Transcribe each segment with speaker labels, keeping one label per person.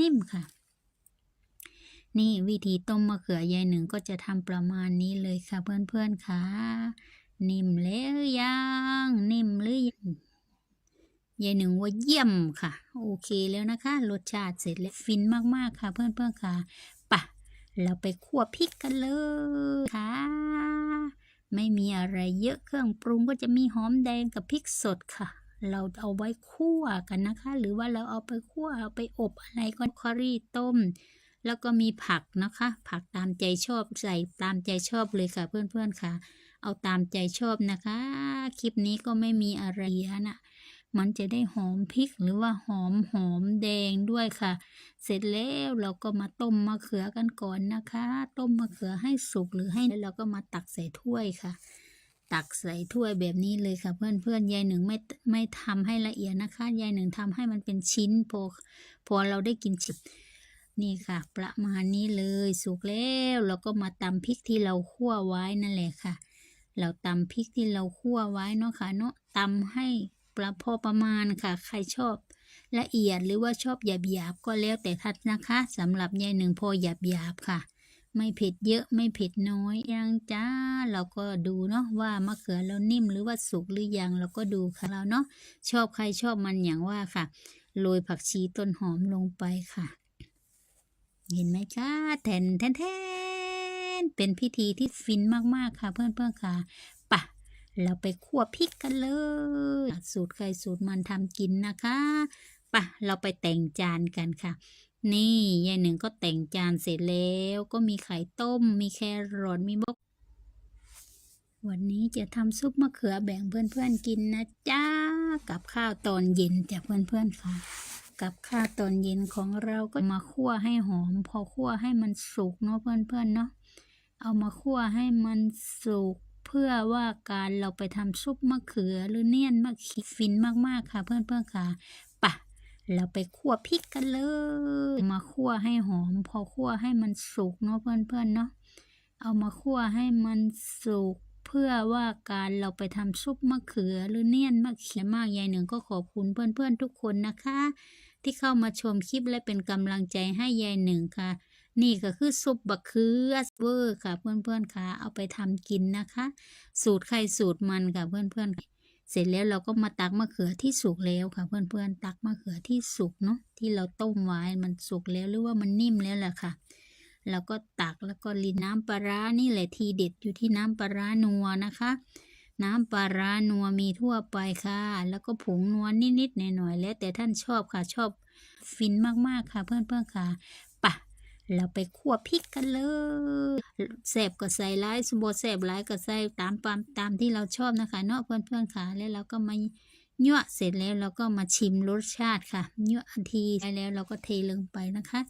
Speaker 1: นิ่มค่ะ นี่วิธีต้มมะเขือยายหนึ่งก็จะทำประมาณนี้เลยค่ะเพื่อนๆค่ะ นิ่มแล้วยัง นิ่มหรือยังยายหนึ่งว่าเยี่ยมค่ะ โอเคแล้วนะคะรสชาติเสร็จแล้วฟินมากๆค่ะ เพื่อนๆค่ะปะเราไปคั่วพริกกันเลยค่ะ ไม่มีอะไรเยอะเครื่องปรุงก็จะมีหอมแดงกับพริกสดค่ะ เราเอาไว้คั่วกันนะคะ หรือว่าเราเอาไปคั่วเอาไปอบอะไรก็คอรี่ต้ม แล้วก็มีผักนะคะ ผักตามใจชอบใส่ตามใจชอบเลยค่ะเพื่อนๆค่ะ เอาตามใจชอบนะคะ คลิปนี้ก็ไม่มีอะไรเยอะนะมันจะได้หอมพริกหรือว่าหอมหอมแดงด้วยค่ะ เสร็จแล้วเราก็มาต้มมะเขือกันก่อนนะคะ ต้มมะเขือให้สุกหรือให้แล้วเราก็มาตักใส่ถ้วยค่ะ ตักใส่ถ้วยแบบนี้เลยค่ะเพื่อนเพื่อนๆยายหนึ่งไม่ไม่ทำให้ละเอียดนะคะยายหนึ่งทำให้มันเป็นชิ้นพอพอเราได้กินชิบนี่ค่ะ ประมาณนี้เลยสุกแล้วเราก็มาตำพริกที่เราคั่วไว้นั่นแหละค่ะ เราตำพริกที่เราคั่วไว้เนาะค่ะเนาะตำให้ประพอประมาณค่ะ ใครชอบละเอียดหรือว่าชอบหยาบหยาบก็แล้วแต่ทัดนะคะสำหรับยายหนึ่งพอหยาบหยาบค่ะ ไม่เผ็ดเยอะไม่เผ็ดน้อยยังจ้า เราก็ดูเนาะว่ามะเขือเรานิ่มหรือว่าสุกหรือยังเราก็ดูค่ะเราเนาะชอบใครชอบมันอย่างว่าค่ะโรยผักชีต้นหอมลงไปค่ะ เห็นไหมคะแทนแทนแทนเป็นพิธีที่ฟินมากๆค่ะ เพื่อนเพื่อนๆค่ะปะเราไปคั่วพริกกันเลย สูตรใครสูตรมันทำกินนะคะปะเราไปแต่งจานกันค่ะ นี่ยายหนึ่งก็แต่งจานเสร็จแล้วก็มีไข่ต้ม มีแครอทมีบก วันนี้จะทำซุปมะเขือแบ่งเพื่อนๆกินนะจ้ากับข้าวตอนเย็นจากเพื่อนๆค่ะ กับข้าวตอนเย็นของเราก็มาคั่วให้หอม พอคั่วให้มันสุกเนาะเพื่อนๆเนาะเอามาคั่วให้มันสุกเพื่อว่าการเราไปทำซุปมะเขือหรือเนียนมะขีฟินมากๆค่ะ เพื่อนๆค่ะปะ เราไปคั่วพริกกันเลย มาคั่วให้หอม พอคั่วให้มันสุกเนาะเพื่อนๆเนาะ เอามาคั่วให้มันสุกเพื่อว่าการเราไปทำซุปมะเขือหรือเนียนมะเขือมากยายหนึ่งก็ขอบคุณเพื่อนๆทุกคนนะคะ ที่เข้ามาชมคลิปและเป็นกำลังใจให้ยายหนึ่งค่ะ นี่ก็คือซุปบะเขือเวอร์ค่ะเพื่อนๆค่ะ เอาไปทำกินนะคะ สูตรใครสูตรมันค่ะเพื่อนๆ เสร็จแล้วเราก็มาตักมะเขือที่สุกแล้วค่ะ เพื่อนๆตักมะเขือที่สุกเนาะที่เราต้มไว้มันสุกแล้วหรือว่ามันนิ่มแล้วแหละค่ะเราก็ตักแล้วก็ลินน้ำปลาร้านี่แหละทีเด็ดอยู่ที่น้ำปลาร้านัวนะคะ น้ำปลาร้านัวมีทั่วไปค่ะ แล้วก็ผงนัวนิดๆหน่อยๆแล้วแต่ท่านชอบค่ะชอบฟินมากๆค่ะ เพื่อนๆค่ะ เราไปคั่วพริกกันเลยแสบก็ใส่ร้ายสมบูรแสบร้ายก็ใส่ตามตามตามที่เราชอบนะคะ เนาะเพื่อนๆค่ะแล้วเราก็มายั่วเสร็จแล้วเราก็มาชิมรสชาติค่ะยั่วอันทีได้แล้วเราก็เทลงไปนะคะ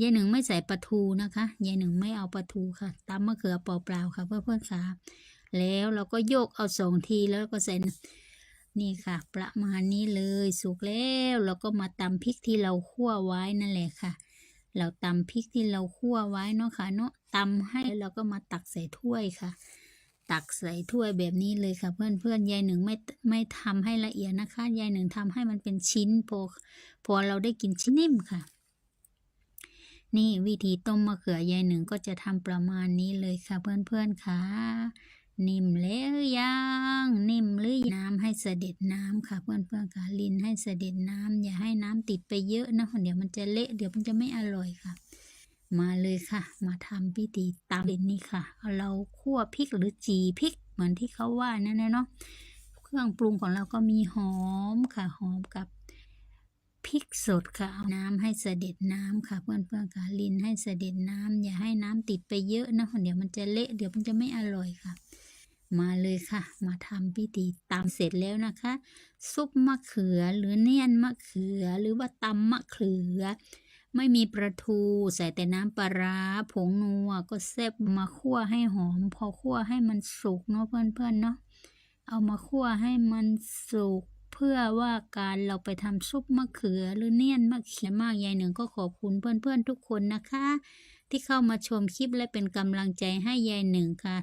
Speaker 1: ยายหนึ่งไม่ใส่ปลาทูนะคะยายหนึ่งไม่เอาปลาทูค่ะตำมะเขือเปล่าๆค่ะ เพื่อนๆค่ะแล้วเราก็โยกเอาสองทีแล้วก็ใส่น้ำนี่ค่ะ ประมาณนี้เลยสุกแล้วเราก็มาตำพริกที่เราคั่วไว้นั่นแหละค่ะ เราตำพริกที่เราคั่วไว้เนาะค่ะเนาะตำให้แล้วเราก็มาตักใส่ถ้วยค่ะ ตักใส่ถ้วยแบบนี้เลยค่ะ เพื่อนๆยายหนึ่งไม่ไม่ทำให้ละเอียดนะคะยายหนึ่งทำให้มันเป็นชิ้นพอพอเราได้กินชิ้นนิ่มค่ะ นี่วิธีต้มมะเขือยายหนึ่งก็จะทำประมาณนี้เลยค่ะ เพื่อนๆค่ะ นิ่มแล้วยังนิ่มหรือยังน้ำให้เสด็จน้ำค่ะเพื่อนๆค่ะลินให้เสด็จน้ำอย่าให้น้ำติดไปเยอะนะเดี๋ยวมันจะเละเดี๋ยวมันจะไม่อร่อยค่ะ มาเลยค่ะ มาทำพิธีตามเด่นนี่ค่ะเอาเราคั่วพริกหรือจีพริกเหมือนที่เขาว่านั่นนะเนาะเครื่องปรุงของเราก็มีหอมค่ะหอมกับพริกสดค่ะเอาน้ำให้เสด็จน้ำค่ะ เพื่อนๆค่ะลินให้เสด็จน้ำอย่าให้น้ำติดไปเยอะนะเดี๋ยวมันจะเละเดี๋ยวมันจะไม่อร่อยค่ะ มาเลยค่ะ มาทำพิธีตำเสร็จแล้วนะคะ ซุปมะเขือหรือเนียนมะเขือหรือว่าตำมะเขือ ไม่มีปลาทูใส่แต่น้ำปลาร้าผงนัวก็แซ่บมาคั่วให้หอม พอคั่วให้มันสุกเนาะเพื่อนๆเนาะเอามาคั่วให้มันสุกเพื่อว่าการเราไปทำซุปมะเขือหรือเนียนมะเขือมากยายหนึ่งก็ขอบคุณเพื่อนๆทุกคนนะคะ ที่เข้ามาชมคลิปและเป็นกำลังใจให้ยายหนึ่งค่ะ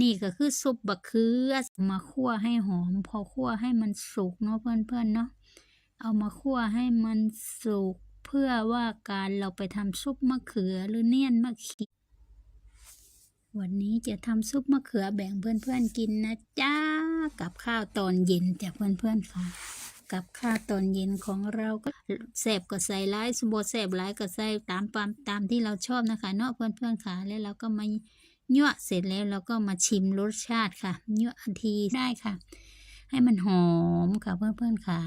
Speaker 1: นี่ก็คือซุปบะเขือมาคั่วให้หอม พอคั่วให้มันสุกเนาะเพื่อนๆเนาะเอามาคั่วให้มันสุกเพื่อว่าการเราไปทำซุปมะเขือหรือเนียนมะเขีวันนี้จะทำซุปมะเขือแบ่งเพื่อนๆกินนะจ้ากับข้าวตอนเย็นจากเพื่อนๆค่ะ กับข้าวตอนเย็นของเราก็แสบก็ใส่ร้ายสบแสบร้ายก็ใส่ตามปามตามที่เราชอบนะคะ เนาะเพื่อนๆค่ะแล้วเราก็มา ยั่วเสร็จแล้วเราก็มาชิมรสชาติค่ะยั่วอันทีได้ค่ะ ให้มันหอมค่ะเพื่อนๆค่ะ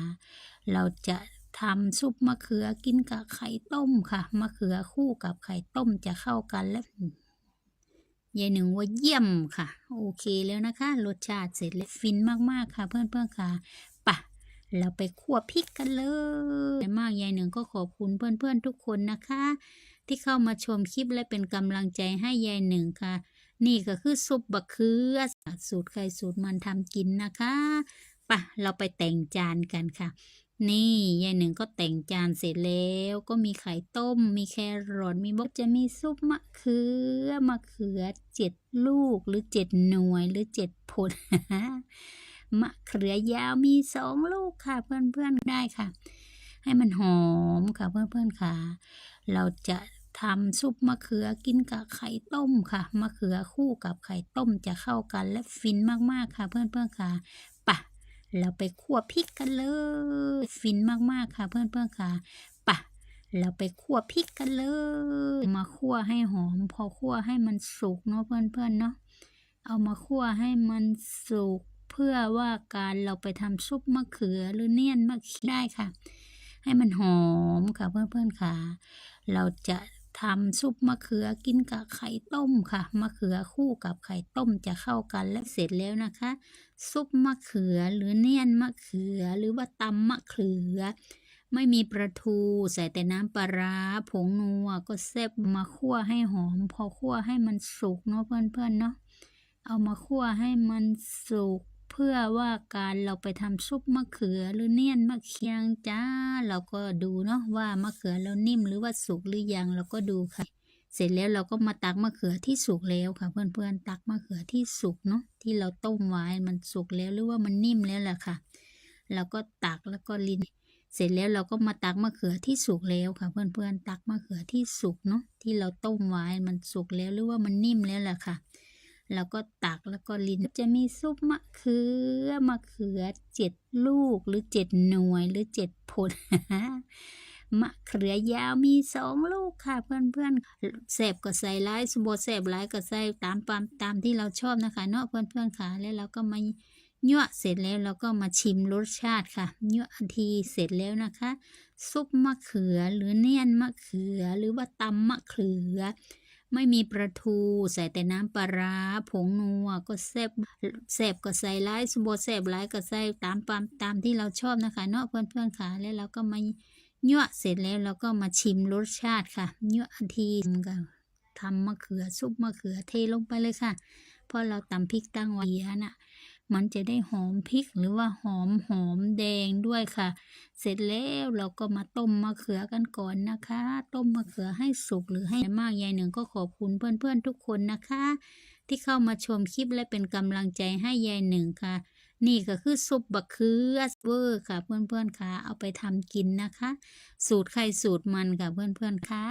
Speaker 1: เราจะทำซุปมะเขือกินกับไข่ต้มค่ะมะเขือคู่กับไข่ต้มจะเข้ากันและยายหนึ่งว่าเยี่ยมค่ะ โอเคแล้วนะคะ รสชาติเสร็จแล้วฟินมากๆค่ะ เพื่อนๆค่ะปะเราไปคั่วพริกกันเลยมากยายหนึ่งก็ขอบคุณเพื่อนๆทุกคนนะคะ ที่เข้ามาชมคลิปและเป็นกำลังใจให้ยายหนึ่งค่ะ นี่ก็คือซุปบะเขือสูตรใครสูตรมันทำกินนะคะปะเราไปแต่งจานกันค่ะ นี่ยายหนึ่งก็แต่งจานเสร็จแล้ว ก็มีไข่ต้ม มีแครอทมีบกจะมีซุปมะเขือมะเขือเจ็ดลูกหรือเจ็ดหน่วยหรือเจ็ดผลมะเขือยาวมีสองลูกค่ะ เพื่อนๆได้ค่ะ ให้มันหอมค่ะเพื่อนๆค่ะ เราจะ ทำซุปมะเขือกินกับไข่ต้มค่ะ มะเขือคู่กับไข่ต้มจะเข้ากันและฟินมากๆค่ะ เพื่อนๆค่ะปะเราไปคั่วพริกกันเลย ฟินมากๆค่ะ เพื่อนๆค่ะปะเราไปคั่วพริกกันเลย มาคั่วให้หอม พอคั่วให้มันสุกเนาะเพื่อนๆเนาะเอามาคั่วให้มันสุกเพื่อว่าการเราไปทำซุปมะเขือหรือเนียนมะเขือได้ค่ะ ให้มันหอมค่ะเพื่อนๆค่ะ เราจะ ทำซุปมะเขือกินกับไข่ต้มค่ะ มะเขือคู่กับไข่ต้มจะเข้ากันและเสร็จแล้วนะคะ ซุปมะเขือหรือเนียนมะเขือหรือว่าตำมะเขือ ไม่มีปลาทูใส่แต่น้ำปลาร้าผงนัวก็เซฟมาคั่วให้หอม พอคั่วให้มันสุกเนาะเพื่อนๆเนาะเอามาคั่วให้มันสุก เพื่อว่าการเราไปทำซุปมะเขือหรือเนียนมะเขือยังจ้า เราก็ดูเนาะว่ามะเขือเรานิ่มหรือว่าสุกหรือยังเราก็ดูค่ะ เสร็จแล้วเราก็มาตักมะเขือที่สุกแล้วค่ะ เพื่อนๆตักมะเขือที่สุกเนาะที่เราต้มไว้มันสุกแล้วหรือว่ามันนิ่มแล้วแหละค่ะเราก็ตักแล้วก็ลินเสร็จแล้วเราก็มาตักมะเขือที่สุกแล้วค่ะ เพื่อนๆตักมะเขือที่สุกเนาะที่เราต้มไว้มันสุกแล้วหรือว่ามันนิ่มแล้วแหละค่ะ เราก็ตักแล้วก็ลินจะมีซุปมะเขือมะเขือเจ็ดลูกหรือเจ็ดหน่วยหรือเจ็ดผลมะเขือยาวมีสองลูกค่ะเพื่อนๆแสบก็ใส่ร้ายสบแสบร้ายก็ใส่ตามปามตามที่เราชอบนะคะเนาะเพื่อนๆค่ะแล้วเราก็มายั่วเสร็จแล้วเราก็มาชิมรสชาติค่ะยั่วอันทีเสร็จแล้วนะคะ ซุปมะเขือหรือเนียนมะเขือหรือว่าตำมะเขือ ไม่มีปลาทูใส่แต่น้ำปลาร้าผงนัวก็แซบแสบก็ใส่ร้ายสบแสบร้ายก็ใส่ตามตามตามที่เราชอบนะคะเนาะเพื่อนๆค่ะแล้วเราก็มายั่วเสร็จแล้วเราก็มาชิมรสชาติค่ะยั่วอันทีก็ทำมะเขือซุปมะเขือเทลงไปเลยค่ะเพราะเราตำพริกตั้งไว้น่ะ มันจะได้หอมพริกหรือว่าหอมหอมแดงด้วยค่ะ เสร็จแล้วเราก็มาต้มมะเขือกันก่อนนะคะ ต้มมะเขือให้สุกหรือให้มากยายหนึ่งก็ขอบคุณเพื่อนๆทุกคนนะคะ ที่เข้ามาชมคลิปและเป็นกำลังใจให้ยายหนึ่งค่ะ นี่ก็คือซุปบะเขือเวอร์ค่ะเพื่อนๆค่ะ เอาไปทำกินนะคะ สูตรใครสูตรมันค่ะเพื่อนๆค่ะ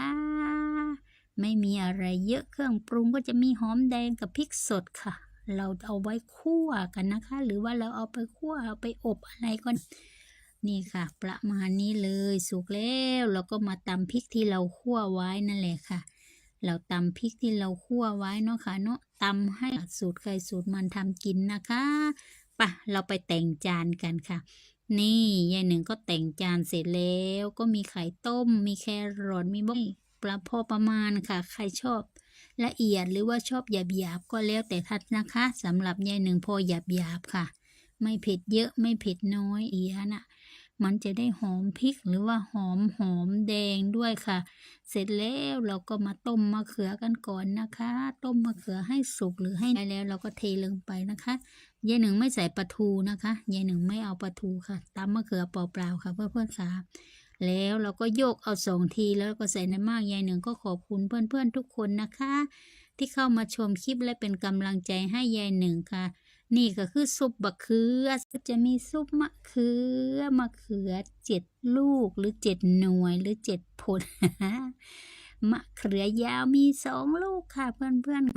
Speaker 1: ไม่มีอะไรเยอะเครื่องปรุงก็จะมีหอมแดงกับพริกสดค่ะ เราเอาไว้คั่วกันนะคะ หรือว่าเราเอาไปคั่วเอาไปอบอะไรก็นี่ค่ะ ประมาณนี้เลยสุกแล้วเราก็มาตำพริกที่เราคั่วไว้นั่นแหละค่ะ เราตำพริกที่เราคั่วไว้เนาะค่ะเนาะตำให้สูตรใครสูตรมันทำกินนะคะปะเราไปแต่งจานกันค่ะ นี่ยายหนึ่งก็แต่งจานเสร็จแล้ว ก็มีไข่ต้ม มีแครอทมีบกปลาพอประมาณค่ะ ใครชอบ ละเอียดหรือว่าชอบหยาบหยาบก็แล้วแต่ท่านนะคะสำหรับยายหนึ่งพอหยาบหยาบค่ะ ไม่เผ็ดเยอะไม่เผ็ดน้อยเอียน่ะมันจะได้หอมพริกหรือว่าหอมหอมแดงด้วยค่ะ เสร็จแล้วเราก็มาต้มมะเขือกันก่อนนะคะ ต้มมะเขือให้สุกหรือให้ได้แล้วเราก็เทลงไปนะคะยายหนึ่งไม่ใส่ปลาทูนะคะยายหนึ่งไม่เอาปลาทูค่ะตำมะเขือเปล่าๆค่ะเพื่อนๆค่ะ แล้วเราก็โยกเอาสองทีแล้วก็ใส่น้ำมากยายหนึ่งก็ขอบคุณเพื่อนๆทุกคนนะคะ ที่เข้ามาชมคลิปและเป็นกำลังใจให้ยายหนึ่งค่ะ นี่ก็คือซุปบะเขือจะมีซุปมะเขือมะเขือเจ็ดลูกหรือเจ็ดหน่วยหรือเจ็ดผลมะเขือยาวมีสองลูกค่ะเพื่อนๆ